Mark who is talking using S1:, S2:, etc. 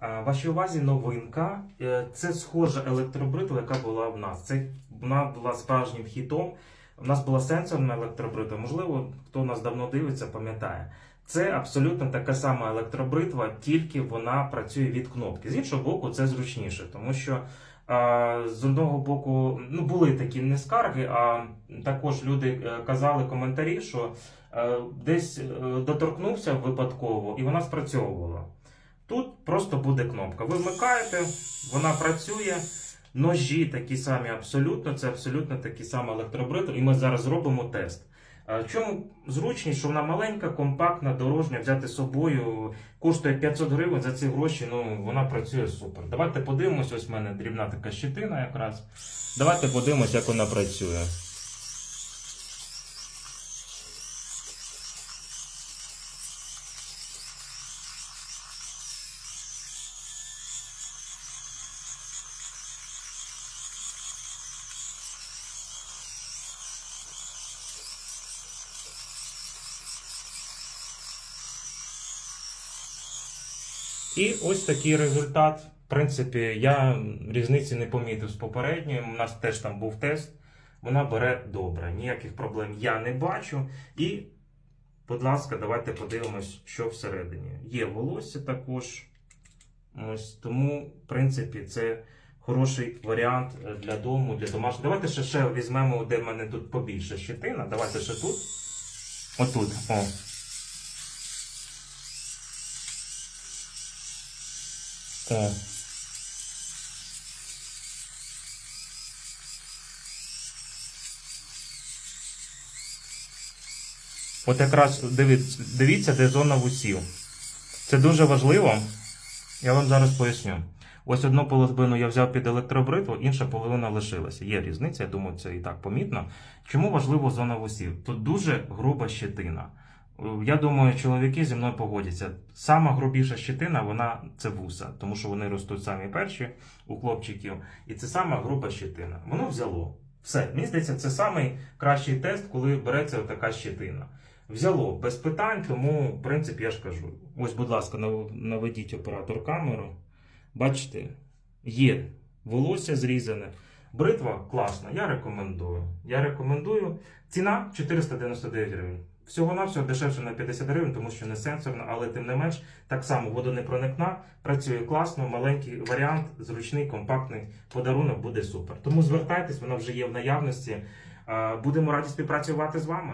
S1: А, Вашій увазі новинка. Е, Це схожа електробритва, яка була в нас. Це вона була справжнім хітом. У нас була сенсорна електробритва. Можливо, хто нас давно дивиться, пам'ятає. Це абсолютно така сама електробритва, тільки вона працює від кнопки. З іншого боку, це зручніше, тому що а, з одного боку ну, були такі не скарги, а також люди е, казали коментарі, що е, десь доторкнувся випадково і вона спрацьовувала. Тут просто буде кнопка. Ви вмикаєте, вона працює. Ножі такі самі абсолютно, це абсолютно такі самі електробритви, і ми зараз зробимо тест. Чому зручність, що вона маленька, компактна, дорожня, взяти з собою, коштує 500 гривень за ці гроші, ну вона працює супер. Давайте подивимось, ось в мене дрібна така щитина якраз. Давайте подивимось, як вона працює. І ось такий результат. В принципі, я різниці не помітив з попередньою. У нас теж там був тест. Вона бере добре. Ніяких проблем я не бачу. І, будь ласка, давайте подивимось, що всередині. Є волосся також. Ось тому, в принципі, це хороший варіант для дому, для домашнього. Давайте ще, ще візьмемо, де в мене тут побільше щитина. Давайте ще тут. Отут. О. О. От якраз дивіться, де зона вусів. Це дуже важливо. Я вам зараз поясню. Ось одну половину я взяв під електробритву, інша половина лишилася. Є різниця, я думаю, це і так помітно. Чому важливо зона вусів? Тут дуже груба щетина. Я думаю, чоловіки зі мною погодяться. Сама грубіша щетина, вона це вуса, тому що вони ростуть самі перші у хлопчиків. І це сама груба щетина. Воно взяло. Все, мені здається, це самий кращий тест, коли береться така щетина. Взяло без питань, тому, в принципі, я ж кажу. Ось, будь ласка, наведіть оператор камеру. Бачите, є волосся зрізане. Бритва класна, я рекомендую. Я рекомендую. Ціна 499 гривень. Всього навсього дешевше на 50 гривень, тому що не сенсорна, але тим не менш, так само водонепроникна, працює класно, маленький варіант, зручний, компактний подарунок буде супер. Тому звертайтесь, вона вже є в наявності. Будемо раді співпрацювати з вами.